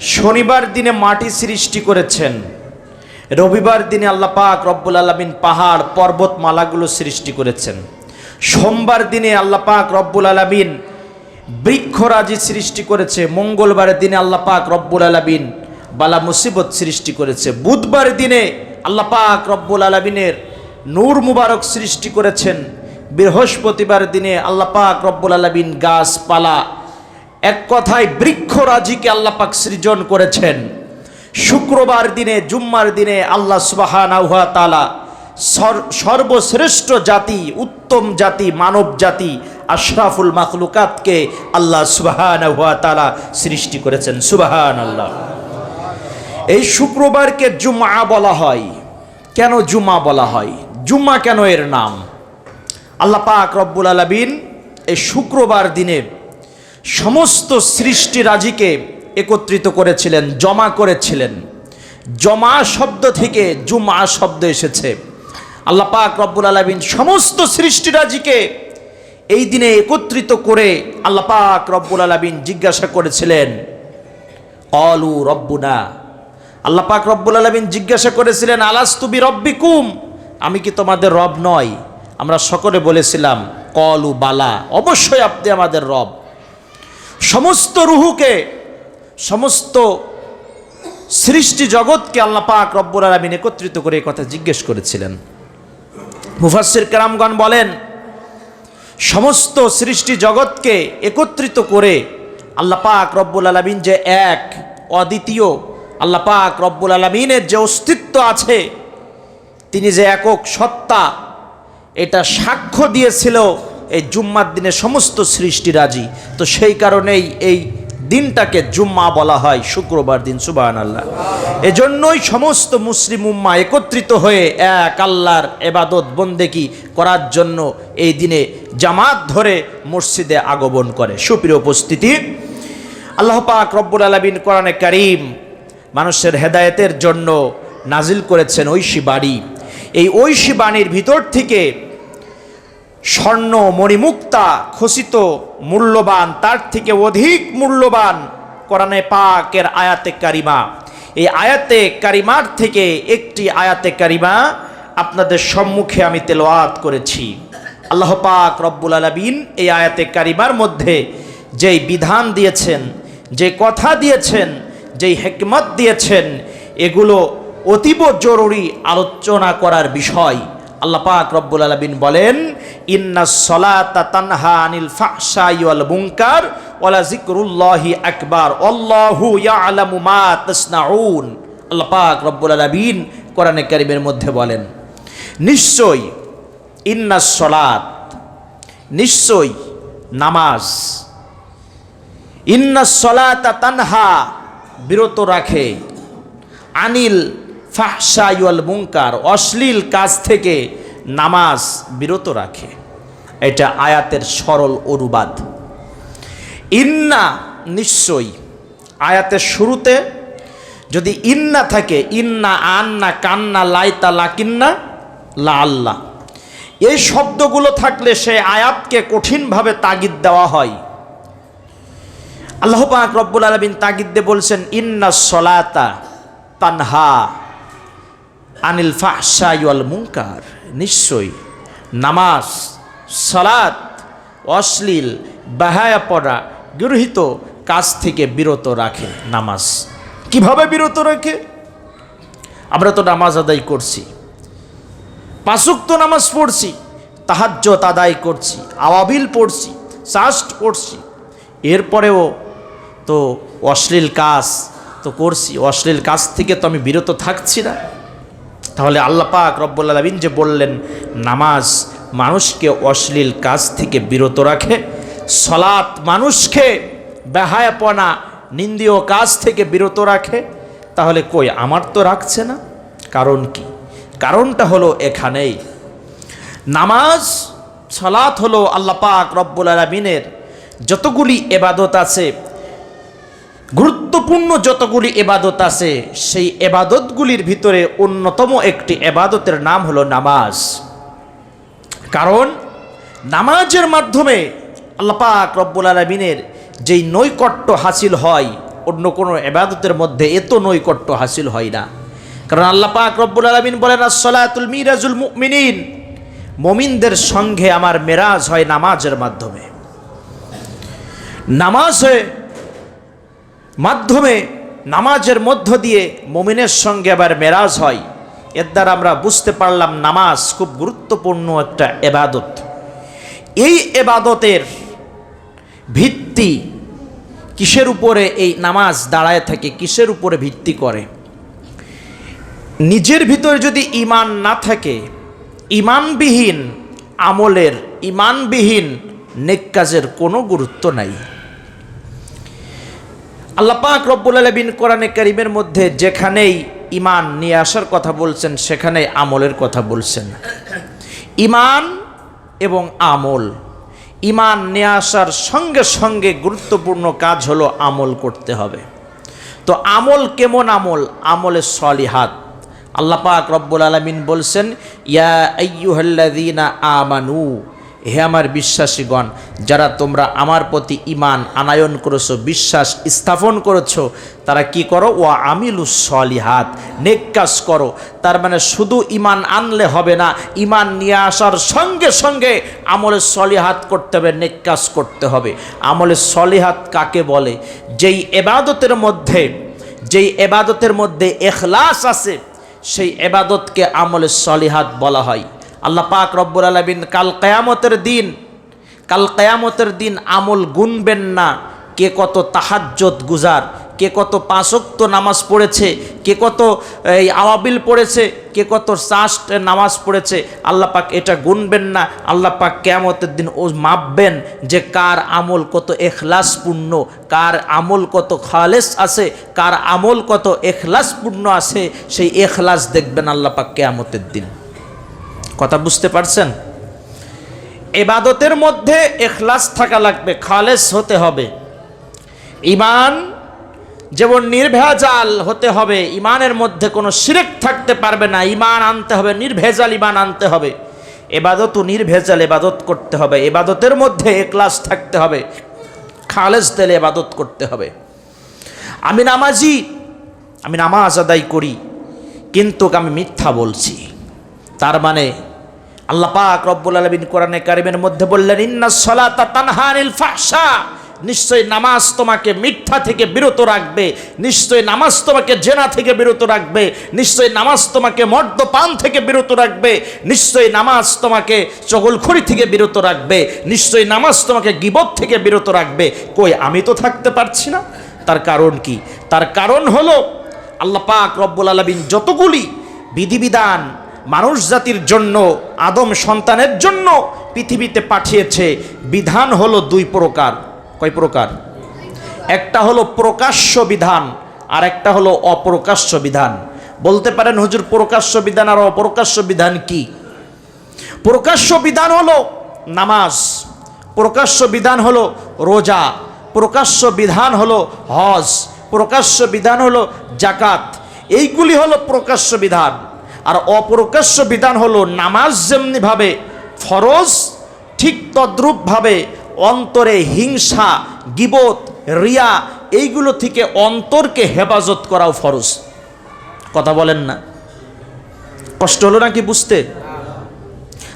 শনিবার দিনে মাটি সৃষ্টি করেছেন। রবিবার দিনে আল্লাহ পাক রব্বুল আলমিন পাহাড়, পর্বতমালাগুলো সৃষ্টি করেছেন। সোমবার দিনে আল্লাহ পাক রব্বুল আলমিন বৃক্ষরাজি সৃষ্টি করেছে। মঙ্গলবারের দিনে আল্লাহ পাক রব্বুল আলমিন বালা মুসিবত সৃষ্টি করেছে। বুধবার দিনে আল্লাহ পাক রব্বুল আলমিনের নূর মুবারক সৃষ্টি করেছেন। বৃহস্পতিবার দিনে আল্লাহ পাক রব্বুল আলমিন গাছপালা এক কথায় বৃক্ষরাজিকে আল্লাহ পাক সৃজন করেছেন। শুক্রবার দিনে, জুম্মার দিনে আল্লাহ সুবাহানা তালা সর্বশ্রেষ্ঠ জাতি, উত্তম জাতি, মানব জাতি, আশরাফুল মাখলুকাতকে আল্লাহ সুবাহানা তালা সৃষ্টি করেছেন। সুবাহান আল্লাহ এই শুক্রবারকে জুমা বলা হয়। কেন জুমা বলা হয়? জুম্মা কেন এর নাম? আল্লাহ পাক রব্বুল আলবিন এই শুক্রবার দিনে সমস্ত সৃষ্টিরাজিকে একত্রিত করেছিলেন, জমা করেছিলেন। জমা শব্দ থেকে জুমা শব্দ এসেছে। আল্লাহ পাক রব্বুল আলমিন সমস্ত সৃষ্টিরাজিকে এই দিনে একত্রিত করে আল্লাহ পাক রব্বুল আলমিন জিজ্ঞাসা করেছিলেন অলু রব্বুনা? আল্লাহ পাক রব্বুল আলমিন জিজ্ঞাসা করেছিলেন আলাস্তুবি রব্বিকুম আমি কি তোমাদের রব নয় আমরা সকলে বলেছিলাম, কলু বালা। অবশ্যই আপনি আমাদের রব। সমস্ত রুহুকে, সমস্ত সৃষ্টি জগৎকে আল্লাহ পাক রব্বুল আলমিন একত্রিত করে কথা জিজ্ঞেস করেছিলেন। মুফাসির কেরামগণ বলেন, সমস্ত সৃষ্টি জগৎকে একত্রিত করে আল্লাহ পাক রব্বুল আলমিন যে এক, অদ্বিতীয় আল্লাহ পাক রব্বুল আলমিনের যে অস্তিত্ব আছে, তিনি যে একক সত্তা, এটা সাক্ষ্য দিয়েছিল এই জুম্মার দিনে সমস্ত সৃষ্টি রাজি। তো সেই কারণেই এই দিনটাকে জুম্মা বলা হয়, শুক্রবার দিন সুবাহান আল্লাহ এজন্যই সমস্ত মুসলিম উম্মা একত্রিত হয়ে এক আল্লাহর এবাদত বন্দেকি করার জন্য এই দিনে জামাত ধরে মসজিদে আগমন করে। সুপ্রিয় উপস্থিতি, আল্লাহ পাক রব্বুল আলমিন কোরআনে করিম মানুষের হেদায়েতের জন্য নাজিল করেছেন ঐশী বাড়ি এই ঐশী বাণীর ভিতর থেকে স্বর্ণ মণিমুক্তা খসিত মূল্যবান, তার থেকে অধিক মূল্যবান কোরআনে পাকের আয়াতে কারিমা। এই আয়াতে কারিমার থেকে একটি আয়াতে কারিমা আপনাদের সম্মুখে আমি তেলোয়াত করেছি। আল্লাহ পাক রব্বুল আলবিন এই আয়াতে কারিমার মধ্যে যেই বিধান দিয়েছেন, যে কথা দিয়েছেন, যেই হেকমত দিয়েছেন, এগুলো অতীব জরুরি আলোচনা করার বিষয়। আল্লাহ পাক রব্বুল আলবিন বলেন ইন্না সলাতা তানহা আনিল ফাহশাই ওয়াল মুনকার ওয়ালা জিকরুল্লাহি আকবার। আল্লাহু ইয়ালামু মা তাসনাউন। আল্লাহ পাক রব্বুল আলামিন কোরআনে কারিমের মধ্যে বলেন, নিশ্চয় ইন্না সলাত, নিশ্চয় নামাজ, ইন্না সলাতা তানহা বিরত রাখে, আনিল ফাহসাইওয়াল মুঙ্কার অশ্লীল কাজ থেকে নামাজ বিরত রাখে। এটা আয়াতের সরল অনুবাদ। ইন্না নিশ্চয়ই আয়াতের শুরুতে যদি ইন্না থাকে, ইন্না আন্না কান্না লাইতা লাকিন্না লা আল্লাহ এই শব্দগুলো থাকলে সে আয়াতকে কঠিনভাবে তাগিদ দেওয়া হয়। আল্লাহ পাক রব্বুল আলমিন তাগিদ দিয়ে বলছেন, ইন্না সলাতা তানহা আনিল ফাহসাইওয়াল মুঙ্কার নিশ্চয়ই। নামাজ, সালাত, অশ্লীল, বাহায়া পড়া গৃহীত কাজ থেকে বিরত রাখে নামাজ। কীভাবে বিরত রাখে? আমরা তো নামাজ আদায় করছি। পাঁচুক তো নামাজ পড়ছি তাহাজ্জত আদায় করছি, আওয়াবিল পড়ছি চাষ্ট পড়ছি। এরপরেও তো অশ্লীল কাজ তো করছি, অশ্লীল কাজ থেকে তো আমি বিরত থাকছি না। তাহলে আল্লাহ পাক রব্বুল আলমিন যে বললেন, নামাজ মানুষকে অশ্লীল কাজ থেকে বিরত রাখে সলাৎ মানুষকে বেহায়াপনা, নিন্দীয় কাজ থেকে বিরত রাখে। তাহলে কই, আমার তো রাখছে না? কারণ কি? কারণটা হলো এখানেই। নামাজ সলাৎ হলো আল্লাহ পাক রব্বুল আলমিনের যতগুলি এবাদত আছে গুরুত্বপূর্ণ যতগুলি এবাদত আছে, সেই এবাদতগুলির ভিতরে অন্যতম একটি এবাদতের নাম হলো নামাজ। কারণ নামাজের মাধ্যমে আল্লাপাক রব্বুল আলমিনের যেই নৈকট্য হাসিল হয়, অন্য কোনো এবাদতের মধ্যে এত নৈকট্য হাসিল হয় না। কারণ আল্লাহ পাক রব্বুল আলমিন বলেন আসলাতুল মিরাজুল মুমিনিন। মমিনদের সঙ্গে আমার মেরাজ হয় নামাজের মাধ্যমে। নামাজে মাধ্যমে নামাজের মধ্য দিয়ে মমিনের সঙ্গে আবার মেরাজ হয়। এর দ্বারা আমরা বুঝতে পারলাম নামাজ খুব গুরুত্বপূর্ণ একটা এবাদত। এই এবাদতের ভিত্তি কিসের উপরে এই নামাজ দাঁড়ায় থাকে, কিসের উপরে ভিত্তি করে? নিজের ভিতরে যদি ইমান না থাকে ইমানবিহীন আমলের ইমানবিহীন নেক কাজের কোনো গুরুত্ব নাই। আল্লাহ পাক রব্বুল আলমিন কোরআনে করিমের মধ্যে যেখানেই ইমান নিয়ে আসার কথা বলছেন, সেখানেই আমলের কথা বলছেন। ইমান এবং আমল। ইমান নিয়ে আসার সঙ্গে সঙ্গে গুরুত্বপূর্ণ কাজ হলো আমল করতে হবে। তো আমল কেমন আমল? আমলে সলিহাত। আল্লাহ পাক রব্বুল আলমিন বলছেন, ইয়া আমানু। হে আমার বিশ্বাসীগণ, যারা তোমরা আমার প্রতি ইমান আনায়ন করেছ, বিশ্বাস স্থাপন করেছ, তারা কি করো? ও আমিলুস সলিহাত, নেক কাজ করো। তার মানে শুধু ইমান আনলে হবে না ইমান নিয়ে আসার সঙ্গে সঙ্গে আমলে সলিহাত করতে হবে, নেক কাজ করতে হবে। আমলে সলিহাত কাকে বলে? যেই এবাদতের মধ্যে, যেই এবাদতের মধ্যে এখলাস আছে, সেই এবাদতকে আমলে সলিহাত বলা হয়। আল্লাহ পাক রব্বুল আলমিন, কাল কেয়ামতের দিন, কাল কেয়ামতের দিন আমল গুনবেন না। কে কত তাহাজ্জত গুজার, কে কত পাঁচক্ত নামাজ পড়েছে, কে কত, এই আওয়াবিল পড়েছে, কে কত চাষ্ট নামাজ পড়েছে, আল্লাহ পাক এটা গুনবেন না। আল্লাহ পাক কেয়ামতের দিন ও মাপবেন যে কার আমল কত এখলাসপূর্ণ, কার আমল কত খালেস আছে, কার আমল কত এখলাসপূর্ণ আছে, সেই এখলাস দেখবেন আল্লাহ পাক কেয়ামতের দিন। কথা বুঝতে পারছেন? এবাদতের মধ্যে এখলাস থাকা লাগবে, খালেস হতে হবে। ইমান যেমন নির্ভেজাল হতে হবে ইমানের মধ্যে কোনো সিরেক থাকতে পারবে না। ইমান আনতে হবে, নির্ভেজাল ইমান আনতে হবে। এবাদতও নির্ভেজাল এবাদত করতে হবে। এবাদতের মধ্যে এক্লাস থাকতে হবে। খালেস তেলে এবাদত করতে হবে। আমি নামাজি, আমি নামাজ আদায় করি, কিন্তু আমি মিথ্যা বলছি। তার মানে আল্লাহ পাক রব্বুল আলমিন কোরআনে কারিমের মধ্যে বললেন, ইন্না সলাতা তানহানিল ফাহশা। নিশ্চয় নামাজ তোমাকে মিথ্যা থেকে বিরত রাখবে, নিশ্চয় নামাজ তোমাকে জেনা থেকে বিরত রাখবে, নিশ্চয় নামাজ তোমাকে মদ্যপান থেকে বিরত রাখবে, নিশ্চয় নামাজ তোমাকে চগলখড়ি থেকে বিরত রাখবে, নিশ্চয় নামাজ তোমাকে গিবত থেকে বিরত রাখবে। কই, আমি তো থাকতে পারছি না? তার কারণ কি? তার কারণ হলো, আল্লাহ পাক রব্বুল আলমিন যতগুলি বিধিবিধান মানুষ জাতির জন্য, আদম সন্তানের জন্য পৃথিবীতে পাঠিয়েছে। বিধান হলো দুই প্রকার। কয় প্রকার? একটা হলো প্রকাশ্য বিধান, আর একটা হলো অপ্রকাশ্য বিধান। বলতে পারেন, হুজুর, প্রকাশ্য বিধান আর অপ্রকাশ্য বিধান কি? প্রকাশ্য বিধান হলো নামাজ, প্রকাশ্য বিধান হলো রোজা, প্রকাশ্য বিধান হলো হজ, প্রকাশ্য বিধান হলো জাকাত। এইগুলি হলো প্রকাশ্য বিধান। আর অপ্রকাশ্য বিধান হলো নামাজ যেমনিভাবে ফরজ, ঠিক তদ্রূপভাবে অন্তরে হিংসা, গিবত, রিয়া, এইগুলো থেকে অন্তরকে হেফাজত করাও ফরজ। কথা বলেন না। কষ্ট হলো নাকি বুঝতে?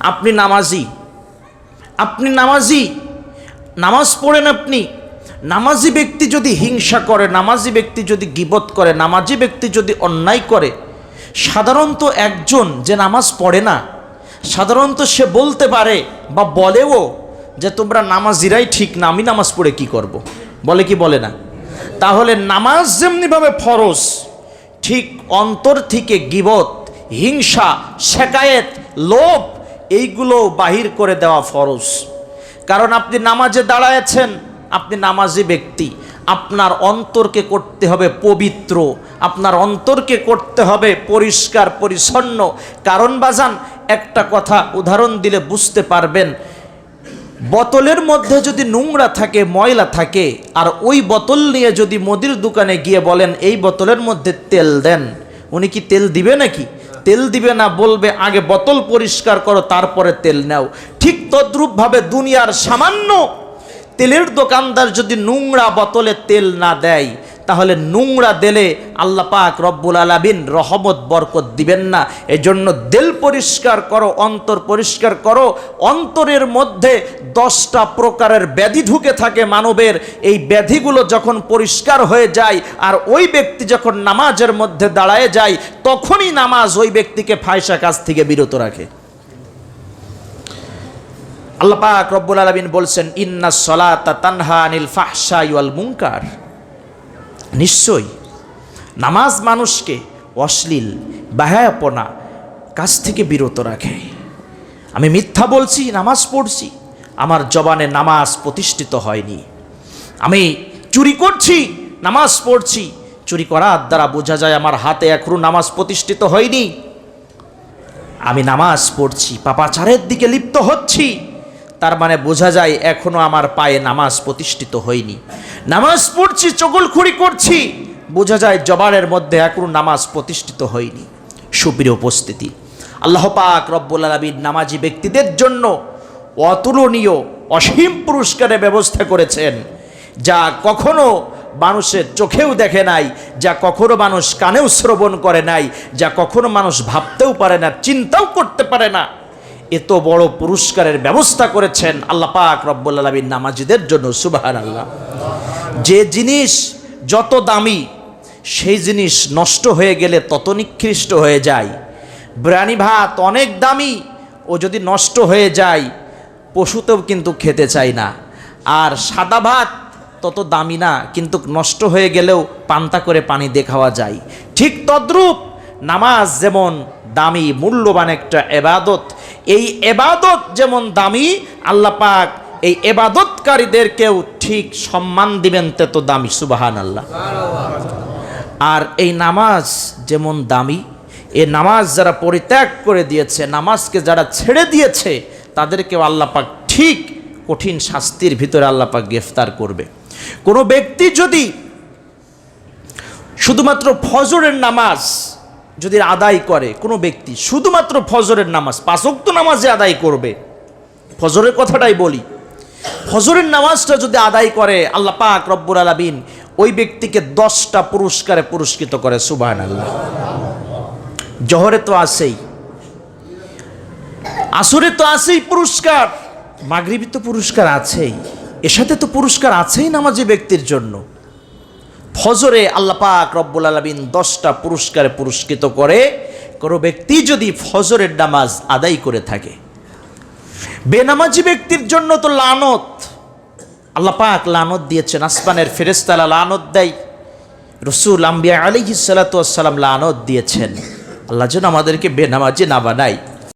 আপনি নামাজি। আপনি নামাজি। নামাজ পড়েন আপনি। নামাজি ব্যক্তি যদি হিংসা করে, নামাজি ব্যক্তি যদি গিবত করে, নামাজি ব্যক্তি যদি অন্যায় করে সাধারণত একজন যে নামাজ পড়ে না, সাধারণত সে বলতে পারে বা বলেও যে তোমরা নামাজিরাই ঠিক না, আমি নামাজ পড়ে কি করব। বলে কি বলে না তাহলে নামাজ যেমনিভাবে ফরজ, ঠিক অন্তর থেকে গিবত, হিংসা, শেকায়েত, লোভ, এইগুলো বাহির করে দেওয়া ফরজ কারণ আপনি নামাজে দাঁড়ায়েছেন, আপনি নামাজি ব্যক্তি, আপনার অন্তরকে করতে হবে পবিত্র আপনার অন্তরকে করতে হবে পরিষ্কার, পরিচ্ছন্ন। কারণ বাজান, একটা কথা উদাহরণ দিলে বুঝতে পারবেন। বোতলের মধ্যে যদি নোংরা থাকে, ময়লা থাকে, আর ওই বোতল নিয়ে যদি মুদির দোকানে গিয়ে বলেন, এই বোতলের মধ্যে তেল দেন। উনি কি তেল দিবে নাকি? তেল দিবে না, বলবে, আগে বোতল পরিষ্কার করো, তারপরে তেল নাও। ঠিক তদ্রূপভাবে দুনিয়ার সামান্য তেলের দোকানদার যদি নোংরা বোতলে তেল না দেয় তাহলে নোংরা দেলে আল্লাহ পাক রব্বুল আলামিন রহমত, বরকত দিবেন না। এজন্য দিল পরিষ্কার করো, অন্তর পরিষ্কার করো। অন্তরের মধ্যে দশটা প্রকারের ব্যাধি ঢুকে থাকে মানবের। এই ব্যাধিগুলো যখন পরিষ্কার হয়ে যায় আর ওই ব্যক্তি যখন নামাজের মধ্যে দাঁড়ায় যায়, তখনই নামাজ ওই ব্যক্তিকে ফায়সা কাজ থেকে বিরত রাখে। আল্লাহ পাক রব্বুল আলামিন বলছেন ইন্না সলাতা তানহা আনিল ফাহশাই ওয়াল মুনকার। নিশ্চয়ই নামাজ মানুষকে অশ্লীল, বাহায়াপনা কাজ থেকে বিরত রাখে। আমি মিথ্যা বলছি, নামাজ পড়ছি, আমার জবানে নামাজ প্রতিষ্ঠিত হয়নি। আমি চুরি করছি, নামাজ পড়ছি, চুরি করার দ্বারা বোঝা যায় আমার হাতে এখনও নামাজ প্রতিষ্ঠিত হয়নি। আমি নামাজ পড়ছি, পাপাচারের দিকে লিপ্ত হচ্ছি। তার মানে বোঝা যায় এখনও আমার পায়ে নামাজ প্রতিষ্ঠিত হয়নি। নামাজ পড়ছি, চগলখুড়ি করছি, বোঝা যায় জবানের মধ্যে এখনও নামাজ প্রতিষ্ঠিত হয়নি। সুপ্রিয় উপস্থিতি, আল্লাহ পাক রব্বুল আলমীর নামাজি ব্যক্তিদের জন্য অতুলনীয়, অসীম পুরস্কারের ব্যবস্থা করেছেন, যা কখনো মানুষের চোখেও দেখে নাই, যা কখনো মানুষ কানেও শ্রবণ করে নাই, যা কখনো মানুষ ভাবতেও পারে না, চিন্তাও করতে পারে না। এত বড় পুরস্কারের ব্যবস্থা করেছেন আল্লাহ পাক রব্বুল আলমীর নামাজিদের জন্য সুবাহান আল্লাহ যে জিনিস যত দামি, সেই জিনিস নষ্ট হয়ে গেলে তত নিকৃষ্ট হয়ে যায়। বিরিয়ানি ভাত অনেক দামি, ও যদি নষ্ট হয়ে যায়, পশুতেও কিন্তু খেতে চায় না। আর সাদা ভাত তত দামি না, কিন্তু নষ্ট হয়ে গেলেও পান্তা করে পানি দিয়ে খাওয়া যায়। ঠিক তদ্রূপ নামাজ যেমন দামি, মূল্যবান একটা এবাদত এই এবাদত যেমন দামি, আল্লাহ পাক এই এবাদতকারীদেরকেও ঠিক সম্মান দিবেন তে তো দামি সুবাহান আল্লাহ আর এই নামাজ যেমন দামি, এ নামাজ যারা পরিত্যাগ করে দিয়েছে, নামাজকে যারা ছেড়ে দিয়েছে, তাদেরকেও আল্লাহ পাক ঠিক কঠিন শাস্তির ভিতরে আল্লাহ পাক গ্রেফতার করবে। কোনো ব্যক্তি যদি শুধুমাত্র ফজরের নামাজ যদি আদায় করে কোনো ব্যক্তি, শুধুমাত্র ফজরের নামাজ পাঁচক্ত নামাজে আদায় করবে। ফজরের কথাটাই বলি। ফজরের নামাজটা যদি আদায় করে, আল্লাহ পাক রব্বুর আলামিন ওই ব্যক্তিকে দশটা পুরস্কারে পুরস্কৃত করে সুবাহ আল্লাহ জহরে তো আসেই আসরে তো আছেই পুরস্কার। মাগরিবি তো পুরস্কার আছেই। এর সাথে তো পুরস্কার আছেই নামাজি ব্যক্তির জন্য। ফজরে আল্লাহ পাক রব্বুল আলমিন দশটা পুরস্কারে পুরস্কৃত করে কোনো ব্যক্তি যদি ফজরের নামাজ আদায় করে থাকে। বেনামাজি ব্যক্তির জন্য তো লানত। আল্লাহ পাক লানত দিয়েছেন, আসমানের ফেরেস্তালা লানত দেয়। রসুল আম্বিয়া আলী সালাতাম লানত দিয়েছেন। আল্লাহ যেন আমাদেরকে বেনামাজি না বানায়।